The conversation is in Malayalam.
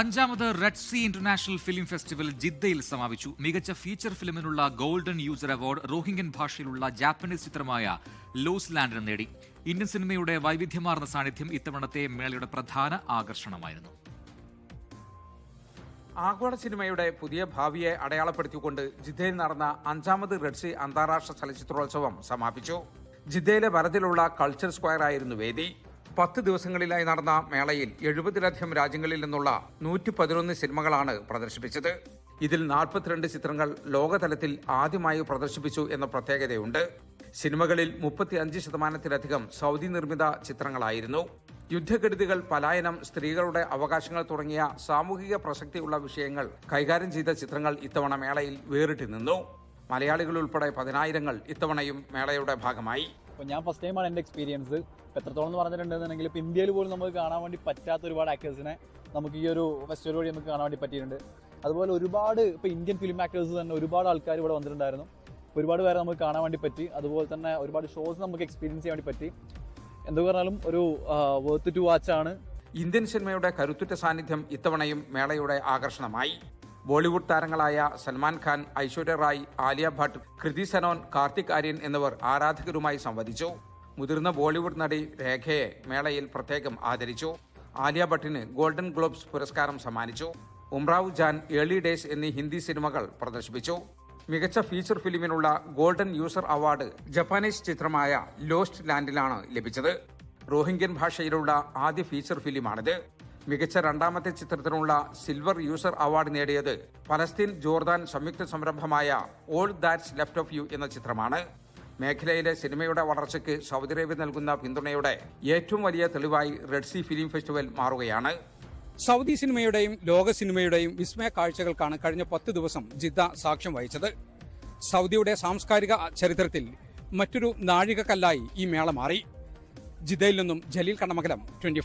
അഞ്ചാമത് Red Sea International Film Festival ജിദ്ദയിൽ സമാപിച്ചു. മികച്ച ഫീച്ചർ ഫിലിമിനുള്ള ഗോൾഡൻ യൂസർ അവാർഡ് റോഹിംഗ്യൻ ഭാഷയിലുള്ള ജാപ്പനീസ് ചിത്രമായ ലോസ് ലാൻഡിന് നേടി. ഇന്ത്യൻ സിനിമയുടെ വൈവിധ്യമാർന്ന സാന്നിധ്യം ഇത്തവണത്തെ മേളയുടെ പ്രധാന ആകർഷണമായിരുന്നു. ആഗോള സിനിമയുടെ പുതിയ ഭാവിയെ അടയാളപ്പെടുത്തിക്കൊണ്ട് ജിദ്ദയിൽ നടന്ന അഞ്ചാമത് റെഡ്സി അന്താരാഷ്ട്ര ചലച്ചിത്രോത്സവം സമാപിച്ചു. ജിദ്ദയിലെ വരതിലുള്ള കൾച്ചർ സ്ക്വയർ ആയിരുന്നു വേദി. പത്ത് ദിവസങ്ങളിലായി നടന്ന മേളയിൽ എഴുപതിലധികം രാജ്യങ്ങളിൽ നിന്നുള്ള നൂറ്റി പതിനൊന്ന് സിനിമകളാണ് പ്രദർശിപ്പിച്ചത്. ഇതിൽ നാൽപ്പത്തിരണ്ട് ചിത്രങ്ങൾ ലോകതലത്തിൽ ആദ്യമായി പ്രദർശിപ്പിച്ചു എന്ന പ്രത്യേകതയുണ്ട്. സിനിമകളിൽ മുപ്പത്തി അഞ്ച് ശതമാനത്തിലധികം സൗദി നിർമ്മിത ചിത്രങ്ങളായിരുന്നു. യുദ്ധക്കെടുതികൾ പലായനം സ്ത്രീകളുടെ അവകാശങ്ങൾ തുടങ്ങിയ സാമൂഹിക പ്രസക്തിയുള്ള വിഷയങ്ങൾ കൈകാര്യം ചെയ്ത ചിത്രങ്ങൾ ഇത്തവണ മേളയിൽ വേറിട്ട് നിന്നു. മലയാളികൾ ഉൾപ്പെടെ പതിനായിരങ്ങൾ ഇത്തവണയും മേളയുടെ ഭാഗമായി. അപ്പോൾ ഞാൻ ഫസ്റ്റ് ടൈമാണ് എന്റെ എക്സ്പീരിയൻസ് ഇപ്പോൾ എത്രത്തോളം എന്ന് പറഞ്ഞിട്ടുണ്ടെന്നുണ്ടെങ്കിൽ ഇപ്പോൾ ഇന്ത്യയിൽ പോലും നമുക്ക് കാണാൻ വേണ്ടി പറ്റാത്ത ഒരുപാട് ആക്ടേഴ്സിനെ നമുക്ക് ഈ ഒരു ഫെസ്റ്റിവൽ വഴി നമുക്ക് കാണാൻ വേണ്ടി പറ്റിയിട്ടുണ്ട്. അതുപോലെ ഒരുപാട് ഇപ്പോൾ ഇന്ത്യൻ ഫിലിം ആക്ടേഴ്സ് തന്നെ ഒരുപാട് ആൾക്കാർ ഇവിടെ വന്നിട്ടുണ്ടായിരുന്നു. ഒരുപാട് പേരെ നമുക്ക് കാണാൻ വേണ്ടി പറ്റി. അതുപോലെ തന്നെ ഒരുപാട് ഷോസ് നമുക്ക് എക്സ്പീരിയൻസ് ചെയ്യാൻ വേണ്ടി പറ്റി. എന്ത് പറഞ്ഞാലും ഒരു വേർത്ത് ടു വാച്ച് ആണ്. ഇന്ത്യൻ സിനിമയുടെ കരുത്തുറ്റ സാന്നിധ്യം ഇത്തവണയും മേളയുടെ ആകർഷണമായി. ബോളിവുഡ് താരങ്ങളായ സൽമാൻ ഖാൻ ഐശ്വര്യ റായ് ആലിയ ഭട്ട് കൃതി സനോൻ കാർത്തിക് ആര്യൻ എന്നിവർ ആരാധകരുമായി സംവദിച്ചു. മുതിർന്ന ബോളിവുഡ് നടി രേഖയെ മേളയിൽ പ്രത്യേകം ആദരിച്ചു. ആലിയ ഭട്ടിന് ഗോൾഡൻ ഗ്ലോബ്സ് പുരസ്കാരം സമ്മാനിച്ചു. ഉംറാവു ജാൻ ഏർലി ഡേയ്സ് എന്നീ ഹിന്ദി സിനിമകൾ പ്രദർശിപ്പിച്ചു. മികച്ച ഫീച്ചർ ഫിലിമിനുള്ള ഗോൾഡൻ യൂസർ അവാർഡ് ജപ്പാനീസ് ചിത്രമായ ലോസ്റ്റ് ലാൻഡിലാണ് ലഭിച്ചത്. റോഹിംഗ്യൻ ഭാഷയിലുള്ള ആദ്യ ഫീച്ചർ ഫിലിമാണിത്. മികച്ച രണ്ടാമത്തെ ചിത്രത്തിനുള്ള സിൽവർ യൂസർ അവാർഡ് നേടിയത് പലസ്തീൻ ജോർദാൻ സംയുക്ത സംരംഭമായ All That's Left Of You എന്ന ചിത്രമാണ്. മേഖലയിലെ സിനിമയുടെ വളർച്ചയ്ക്ക് സൗദി അറേബ്യ നൽകുന്ന പിന്തുണയുടെ ഏറ്റവും വലിയ തെളിവായി റെഡ് സി ഫിലിം ഫെസ്റ്റിവൽ മാറുകയാണ്. സൗദി സിനിമയുടെയും ലോക സിനിമയുടെയും വിസ്മയ കാഴ്ചകൾക്കാണ് കഴിഞ്ഞ പത്ത് ദിവസം ജിദ്ദ സാക്ഷ്യം വഹിച്ചത്. സൗദിയുടെ സാംസ്കാരിക ചരിത്രത്തിൽ മറ്റൊരു നാഴികക്കല്ലായി ഈ മേള മാറി. ജിദ്ദയിൽ നിന്നും ജലീൽ കണ്ണമംഗലം ട്വന്റി